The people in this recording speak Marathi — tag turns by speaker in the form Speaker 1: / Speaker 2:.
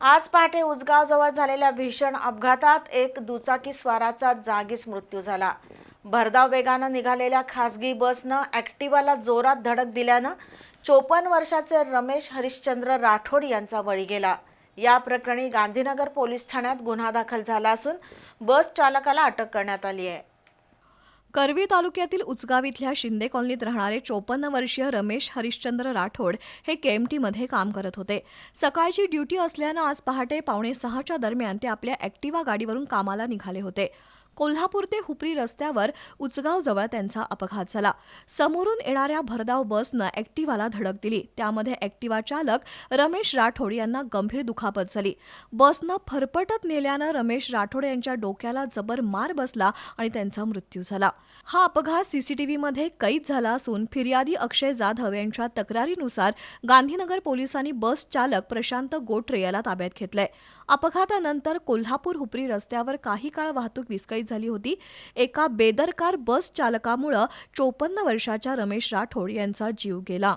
Speaker 1: आज पहाटे उसगावजवळ झालेल्या भीषण अपघातात एक दुचाकी स्वाराचा जागीच मृत्यू झाला. भरधाव वेगानं निघालेल्या खासगी बसनं ॲक्टिवाला जोरात धडक दिल्यानं चोपन्न वर्षाचे रमेश हरिश्चंद्र राठोड यांचा बळी गेला. या प्रकरणी गांधीनगर पोलीस ठाण्यात गुन्हा दाखल झाला असून बस चालकाला अटक करण्यात आली आहे.
Speaker 2: करवी तालुक्यातील उचगाव इथल्या शिंदे कॉलनीत राहणारे चोपन्न वर्षीय रमेश हरिश्चंद्र राठोड हे केएमटीमध्ये काम करत होते. सकाळची ड्युटी असल्यानं आज पहाटे पावणे सहाच्या दरम्यान ते आपल्या ॲक्टिवा गाडीवरून कामाला निघाले होते. कोल्हापूर ते हुपरी रस्त्यावर उचगावजवळ त्यांचा अपघात झाला. समोरून येणाऱ्या भरधाव बसनं ॲक्टिवाला धडक दिली. त्यामध्ये ॲक्टिवा चालक रमेश राठोड यांना गंभीर दुखापत झाली. बसनं फरफटत नेल्यानं रमेश राठोड यांच्या डोक्याला जबर मार बसला आणि त्यांचा मृत्यू झाला. हा अपघात सीसीटीव्हीमध्ये कैद झाला असून फिर्यादी अक्षय जाधव यांच्या तक्रारीनुसार गांधीनगर पोलिसांनी बस चालक प्रशांत गोटरे याला ताब्यात घेतलंय. अपघातानंतर कोल्हापूर हुपरी रस्त्यावर काही काळ वाहतूक विस्कळीत झाली होती. एका बेदरकार बस चालकामुळं चोपन्न वर्षाच्या रमेश राठोड यांचा जीव गेला.